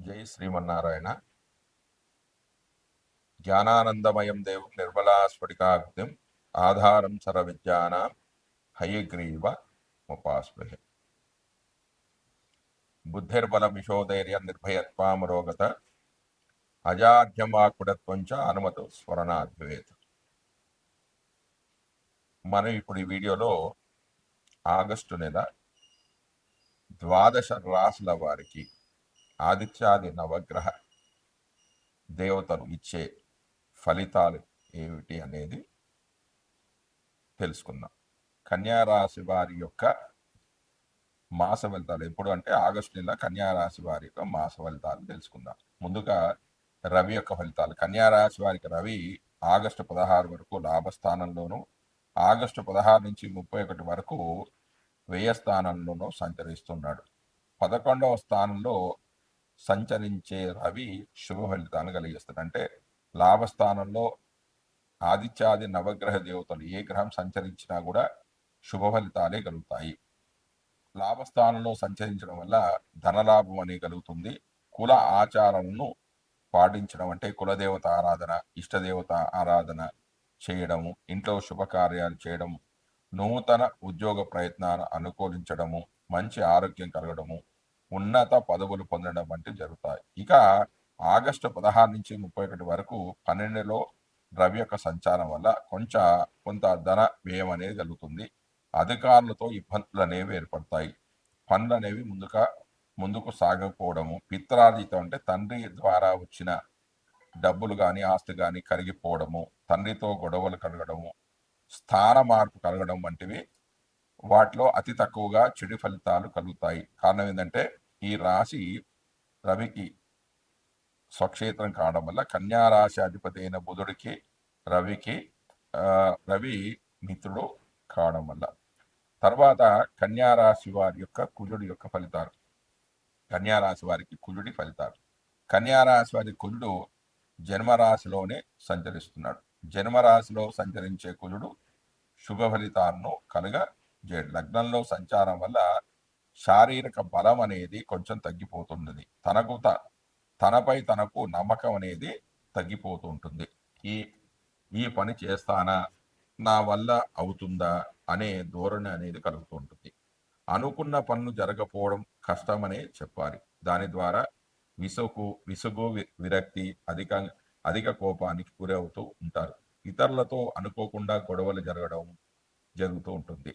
జై శ్రీమన్నారాయణ. జ్ఞానానందమయం దేవం నిర్మలా స్ఫటికాగ్నిం ఆధారం సర విద్యానాం హయగ్రీవ ఉపాస్మహే బుద్ధిర్బలమిషోధైర్య నిర్భయత్వామరోగత అజాఢ్యమాకుడత్వం చ అనుమతు స్మరణాద్వేత మనం ఇప్పుడు ఈ వీడియోలో ఆగస్టు నెల ద్వాదశ రాసుల వారికి ఆదిత్యాది నవగ్రహ దేవతలు ఇచ్చే ఫలితాలు ఏమిటి అనేది తెలుసుకుందాం. కన్యారాశి వారి యొక్క మాస ఫలితాలు ఎప్పుడు అంటే ఆగస్టు నెల కన్యా రాశి వారి యొక్క మాస ఫలితాలు తెలుసుకుందాం. ముందుగా రవి యొక్క ఫలితాలు. కన్యా రాశి వారికి రవి ఆగస్టు పదహారు వరకు లాభస్థానంలోను ఆగస్టు పదహారు నుంచి ముప్పై ఒకటి వరకు వ్యయస్థానంలోనూ సంచరిస్తున్నాడు. పదకొండవ స్థానంలో సంచరించే రవి శుభ ఫలితాన్ని కలిగిస్తాడు. అంటే లాభస్థానంలో ఆదిత్యాది నవగ్రహ దేవతలు ఏ గ్రహం సంచరించినా కూడా శుభ ఫలితాలే కలుగుతాయి. లాభస్థానంలో సంచరించడం వల్ల ధనలాభం అనే కలుగుతుంది. కుల ఆచారాలను పాటించడం అంటే కులదేవత ఆరాధన ఇష్టదేవత ఆరాధన చేయడము ఇంట్లో శుభకార్యాలు చేయడం నూతన ఉద్యోగ ప్రయత్నాలు అనుకూలించడము మంచి ఆరోగ్యం కలగడము ఉన్నత పదవులు పొందడం వంటివి జరుగుతాయి. ఇక ఆగస్టు పదహారు నుంచి ముప్పై ఒకటి వరకు పన్నెండులో ద్రవ్య యొక్క సంచారం వల్ల కొంచెం కొంత ధన వ్యయం అనేది కలుగుతుంది అధికారులతో ఇబ్బందులు అనేవి ఏర్పడతాయి. పనులు అనేవి ముందుగా ముందుకు సాగకపోవడము పిత్రార్జితం అంటే తండ్రి ద్వారా వచ్చిన డబ్బులు కానీ ఆస్తి కానీ కరిగిపోవడము తండ్రితో గొడవలు కలగడము స్థాన మార్పు కలగడం వంటివి వాటిలో అతి తక్కువగా చెడు ఫలితాలు కలుగుతాయి. కారణం ఏంటంటే ఈ రాశి రవికి స్వక్షేత్రం కావడం వల్ల కన్యారాశి అధిపతి అయిన బుధుడికి రవికి రవి మిత్రుడు కావడం వల్ల. తర్వాత కన్యారాశి వారి యొక్క కుజుడి యొక్క ఫలితాలు. కన్యారాశి వారికి కుజుడి ఫలితాలు. కన్యారాశి వారి కుజుడు జన్మరాశిలోనే సంచరిస్తున్నాడు. జన్మరాశిలో సంచరించే కుజుడు శుభ ఫలితాలను కలుగ లగ్నంలో సంచారం వల్ల శారీరక బలం అనేది కొంచెం తగ్గిపోతున్నది. తనకు త- తనపై తనకు నమ్మకం అనేది తగ్గిపోతూ ఉంటుంది ఈ ఈ పని చేస్తానా నా వల్ల అవుతుందా అనే ధోరణి అనేది కలుగుతూ ఉంటుంది అనుకున్న పనులు జరగకపోవడం కష్టమనే చెప్పాలి. దాని ద్వారా విసుగు విసుగు విరక్తి అధిక అధిక కోపానికి గురవుతూ ఉంటారు. ఇతరులతో అనుకోకుండా గొడవలు జరగడం జరుగుతూ ఉంటుంది.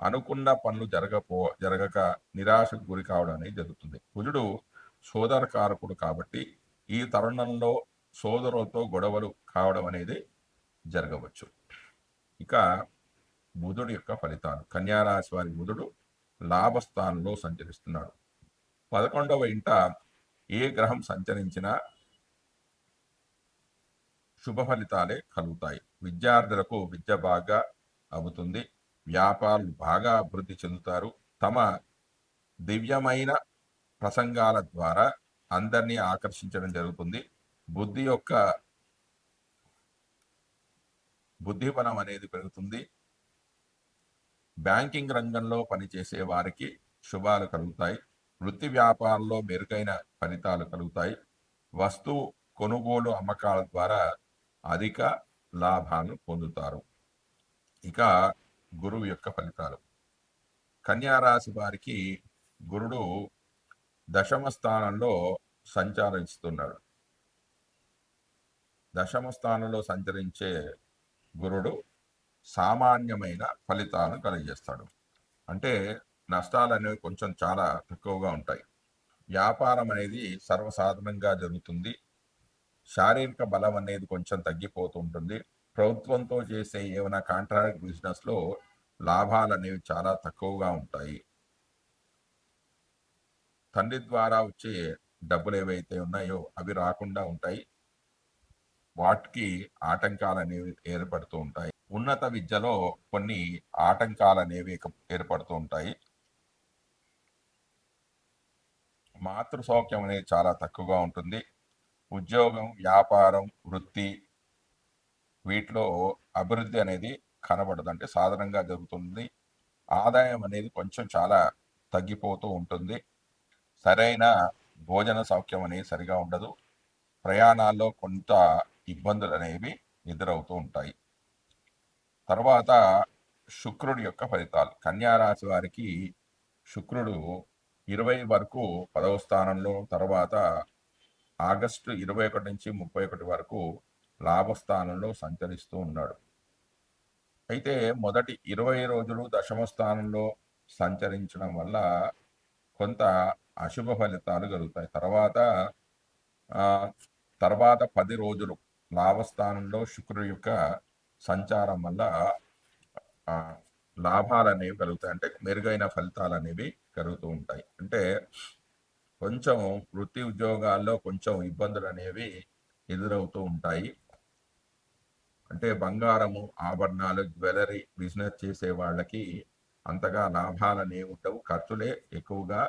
అనుకున్న పనులు జరగపో జరగక నిరాశకు గురి కావడం అనేది జరుగుతుంది. కుజుడు సోదర కారకుడు కాబట్టి ఈ తరుణంలో సోదరులతో గొడవలు కావడం అనేది జరగవచ్చు. ఇక బుధుడు యొక్క ఫలితాలు. కన్యారాశి వారి బుధుడు లాభస్థానంలో సంచరిస్తున్నాడు. పదకొండవ ఇంట ఏ గ్రహం సంచరించినా శుభ ఫలితాలే కలుగుతాయి. విద్యార్థులకు విద్య బాగా అవుతుంది. వ్యాపారులు బాగా అభివృద్ధి చెందుతారు. తమ దివ్యమైన ప్రసంగాల ద్వారా అందరినీ ఆకర్షించడం జరుగుతుంది. బుద్ధి యొక్క బుద్ధిపనం అనేది పెరుగుతుంది. బ్యాంకింగ్ రంగంలో పనిచేసే వారికి శుభాలు కలుగుతాయి. వృత్తి వ్యాపారంలో మెరుగైన ఫలితాలు కలుగుతాయి. వస్తువు కొనుగోలు అమ్మకాల ద్వారా అధిక లాభాలను పొందుతారు. ఇక గురువు యొక్క ఫలితాలు. కన్యారాశి వారికి గురుడు దశమ స్థానంలో సంచరిస్తున్నాడు దశమ స్థానంలో సంచరించే గురుడు సామాన్యమైన ఫలితాలను కలిగజేస్తాడు. అంటే నష్టాలు అనేవి కొంచెం చాలా తక్కువగా ఉంటాయి. వ్యాపారం అనేది సర్వసాధారణంగా జరుగుతుంది. శారీరక బలం అనేది కొంచెం తగ్గిపోతుంటుంది ప్రభుత్వంతో చేసే ఏమైనా కాంట్రాక్ట్ బిజినెస్లో లాభాలు అనేవి చాలా తక్కువగా ఉంటాయి. తండ్రి ద్వారా వచ్చే డబ్బులు ఏవైతే ఉన్నాయో అవి రాకుండా ఉంటాయి. వాటికి ఆటంకాలు అనేవి ఏర్పడుతూ ఉంటాయి. ఉన్నత విద్యలో కొన్ని ఆటంకాలు అనేవి ఏర్పడుతూ ఉంటాయి. మాతృ సౌఖ్యం అనేది చాలా తక్కువగా ఉంటుంది. ఉద్యోగం వ్యాపారం వృత్తి వీటిలో అభివృద్ధి అనేది కనబడదు అంటే సాధారణంగా జరుగుతుంది. ఆదాయం అనేది కొంచెం చాలా తగ్గిపోతూ ఉంటుంది. సరైన భోజన సౌఖ్యం అనేది సరిగా ఉండదు. ప్రయాణాల్లో కొంత ఇబ్బందులు అనేవి ఎదురవుతూ ఉంటాయి. తర్వాత శుక్రుడి యొక్క ఫలితాలు. కన్యారాశి వారికి శుక్రుడు ఇరవై వరకు పదవ స్థానంలో తర్వాత ఆగస్టు ఇరవై ఒకటి నుంచి ముప్పై ఒకటి వరకు లాభస్థానంలో సంచరిస్తూ ఉన్నాడు. అయితే మొదటి ఇరవై రోజులు దశమ స్థానంలో సంచరించడం వల్ల కొంత అశుభ ఫలితాలు కలుగుతాయి. తర్వాత తర్వాత పది రోజులు లాభస్థానంలో శుక్రుడి యొక్క సంచారం వల్ల లాభాలు అనేవి కలుగుతాయి. అంటే మెరుగైన ఫలితాలు అనేవి కలుగుతూ ఉంటాయి. అంటే కొంచెం వృత్తి ఉద్యోగాల్లో కొంచెం ఇబ్బందులు అనేవి ఎదురవుతూ ఉంటాయి. అంటే బంగారము ఆభరణాలు జ్యువెలరీ బిజినెస్ చేసే వాళ్ళకి అంతగా లాభాలనే ఉండవు ఖర్చులే ఎక్కువగా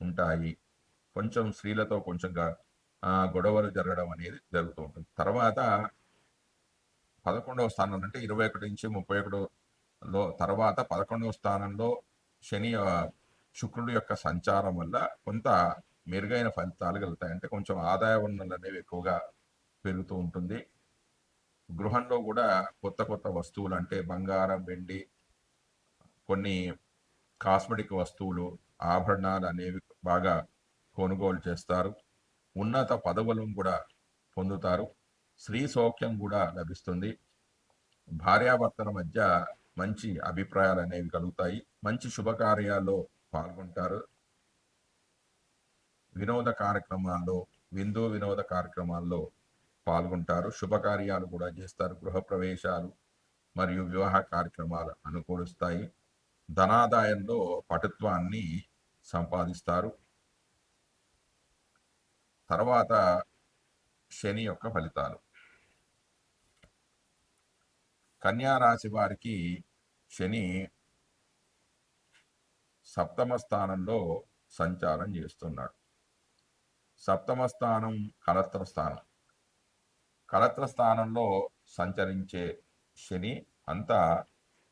ఉంటాయి. కొంచెం స్త్రీలతో కొంచెంగా గొడవలు జరగడం అనేది జరుగుతూ ఉంటుంది. తర్వాత పదకొండవ స్థానం అంటే ఇరవై ఒకటి నుంచి ముప్పై ఒకటిలో తర్వాత పదకొండవ స్థానంలో శని శుక్రుడు యొక్క సంచారం వల్ల కొంత మెరుగైన ఫలితాలు కలుగుతాయి. అంటే కొంచెం ఆదాయ వనరులు అనేవి ఎక్కువగా పెరుగుతూ ఉంటుంది. గృహంలో కూడా కొత్త కొత్త వస్తువులు అంటే బంగారం వెండి కొన్ని కాస్మెటిక్ వస్తువులు ఆభరణాలు అనేవి బాగా కొనుగోలు చేస్తారు. ఉన్నత పదవులను కూడా పొందుతారు. స్త్రీ సౌఖ్యం కూడా లభిస్తుంది. భార్యాభర్తల మధ్య మంచి అభిప్రాయాలు అనేవి కలుగుతాయి. మంచి శుభకార్యాల్లో పాల్గొంటారు. వినోద కార్యక్రమాల్లో విందు వినోద కార్యక్రమాల్లో పాల్గొంటారు. శుభకార్యాలు కూడా చేస్తారు. గృహప్రవేశాలు మరియు వివాహ కార్యక్రమాలు అనుకూలిస్తాయి. ధనాదాయంలో పటుత్వాన్ని సంపాదిస్తారు. తర్వాత శని యొక్క ఫలితాలు. కన్యా రాశి వారికి శని సప్తమ స్థానంలో సంచారం చేస్తున్నాడు. సప్తమ స్థానం కలత్ర స్థానం. కలత్ర స్థానంలో సంచరించే శని అంత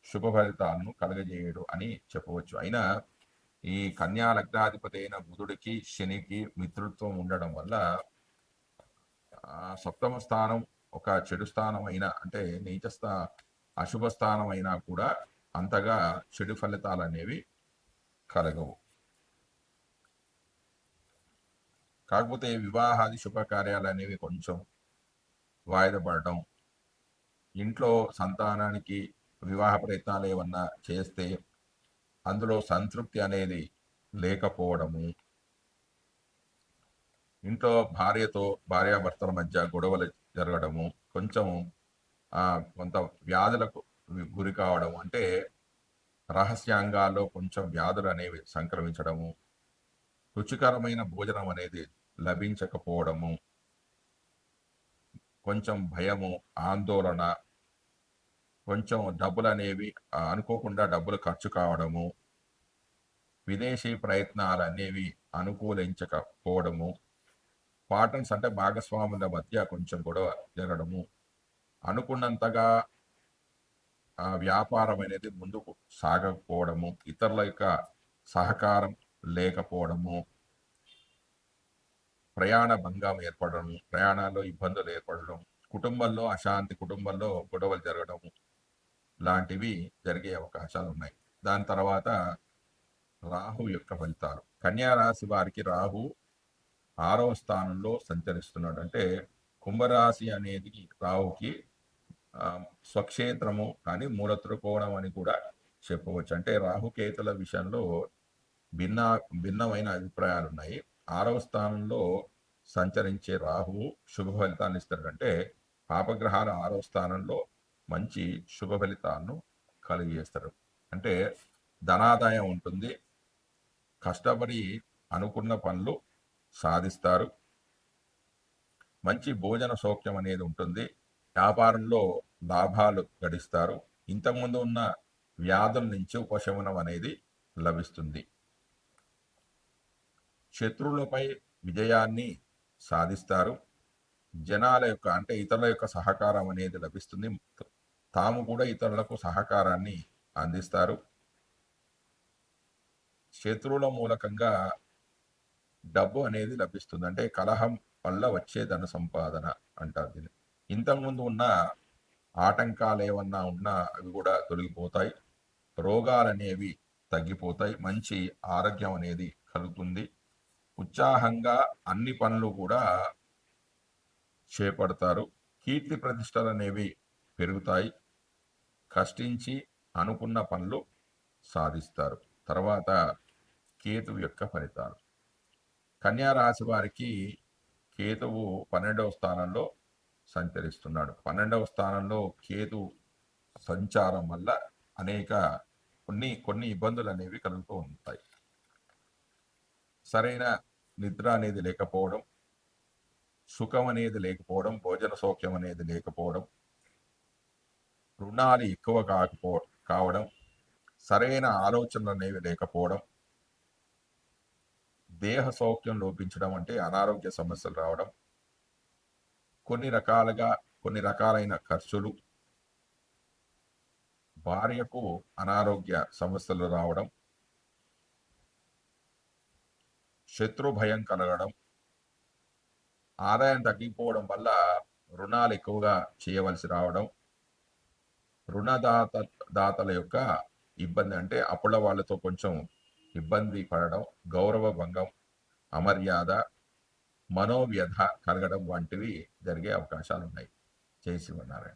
శుభ ఫలితాలను కలగజేయడు అని చెప్పవచ్చు. అయినా ఈ కన్యా లగ్నాధిపతి అయిన బుధుడికి శనికి మిత్రుత్వం ఉండడం వల్ల సప్తమ స్థానం ఒక చెడు స్థానం అయినా అంటే నీచస్థ అశుభ స్థానం అయినా కూడా అంతగా చెడు ఫలితాలు అనేవి కలగవు. కాకపోతే వివాహాది శుభకార్యాలు అనేవి కొంచెం వాయిదా పడటం ఇంట్లో సంతానానికి వివాహ ప్రయత్నాలు ఏమన్నా చేస్తే అందులో సంతృప్తి అనేది లేకపోవడము. ఇంట్లో భార్యతో భార్యాభర్తల మధ్య గొడవలు జరగడము. కొంచెం కొంత వ్యాధులకు గురి కావడం. అంటే రహస్యాంగాల్లో కొంచెం వ్యాధులు అనేవి సంక్రమించడము. రుచికరమైన భోజనం అనేది లభించకపోవడము. కొంచెం భయము ఆందోళన కొంచెం డబ్బులు అనేవి అనుకోకుండా డబ్బులు ఖర్చు కావడము విదేశీ ప్రయత్నాలు అనేవి అనుకూలించకపోవడము పార్టనర్స్ అంటే భాగస్వాముల మధ్య కొంచెం గొడవ జరగడము అనుకున్నంతగా ఆ వ్యాపారం అనేది ముందుకు సాగకపోవడము ఇతరుల యొక్క సహకారం లేకపోవడము ప్రయాణ భంగం ఏర్పడడం ప్రయాణాల్లో ఇబ్బందులు ఏర్పడడం కుటుంబంలో అశాంతి కుటుంబంలో గొడవలు జరగడం లాంటివి జరిగే అవకాశాలు ఉన్నాయి దాని తర్వాత రాహు యొక్క ఫలితాలు. కన్యారాశి వారికి రాహు ఆరవ స్థానంలో సంచరిస్తున్నాడు. అంటే కుంభరాశి అనేది రాహుకి స్వక్షేత్రము కానీ మూల త్రికోణం అని కూడా చెప్పవచ్చు. అంటే రాహుకేతుల విషయంలో భిన్న భిన్నమైన అభిప్రాయాలు ఉన్నాయి ఆరవ స్థానంలో సంచరించే రాహువు శుభ ఫలితాన్ని ఇస్తాడంటే పాపగ్రహాలు ఆరవ స్థానంలో మంచి శుభ ఫలితాలను కలిగజేస్తారు అంటే ధనాదాయం ఉంటుంది. కష్టపడి అనుకున్న పనులు సాధిస్తారు. మంచి భోజన సౌఖ్యం అనేది ఉంటుంది. వ్యాపారంలో లాభాలు గడిస్తారు. ఇంతకుముందు ఉన్న వ్యాధుల నుంచి ఉపశమనం అనేది లభిస్తుంది. శత్రువులపై విజయాన్ని సాధిస్తారు. జనాల యొక్క అంటే ఇతరుల యొక్క సహకారం అనేది లభిస్తుంది. తాము కూడా ఇతరులకు సహకారాన్ని అందిస్తారు. శత్రువుల మూలకంగా డబ్బు అనేది లభిస్తుంది. అంటే కలహం వల్ల వచ్చే ధన సంపాదన అంటారు దీన్ని. ఇంతకుముందు ఉన్న ఆటంకాలు ఏమన్నా ఉన్నా అవి కూడా తొలగిపోతాయి. రోగాలు అనేవి తగ్గిపోతాయి. మంచి ఆరోగ్యం అనేది కలుగుతుంది. ఉత్సాహంగా అన్ని పనులు కూడా చేపడతారు. కీర్తి ప్రతిష్టలు అనేవి పెరుగుతాయి. కష్టించి అనుకున్న పనులు సాధిస్తారు. తర్వాత కేతువు యొక్క ఫలితాలు. కన్యా రాశి వారికి కేతువు పన్నెండవ స్థానంలో సంచరిస్తున్నాడు. పన్నెండవ స్థానంలో కేతు సంచారం వల్ల అనేక కొన్ని కొన్ని ఇబ్బందులు అనేవి కలుగుతూ ఉంటాయి. సరైన నిద్ర అనేది లేకపోవడం సుఖం అనేది లేకపోవడం భోజన సౌఖ్యం అనేది లేకపోవడం రుణాలు ఎక్కువ కాకపో కావడం సరైన ఆలోచనలు అనేవి లేకపోవడం దేహ సౌఖ్యం లోపించడం అంటే అనారోగ్య సమస్యలు రావడం కొన్ని రకాలుగా కొన్ని రకాలైన ఖర్చులు భార్యకు అనారోగ్య సమస్యలు రావడం శత్రు భయం కలగడం ఆదాయం తగ్గిపోవడం వల్ల రుణాలు ఎక్కువగా చేయవలసి రావడం రుణదాత దాతల యొక్క ఇబ్బంది అంటే అప్పుల వాళ్ళతో కొంచెం ఇబ్బంది పడడం గౌరవ భంగం అమర్యాద మనోవ్యధ కలగడం వంటివి జరిగే అవకాశాలు ఉన్నాయి జై శివనారాయణ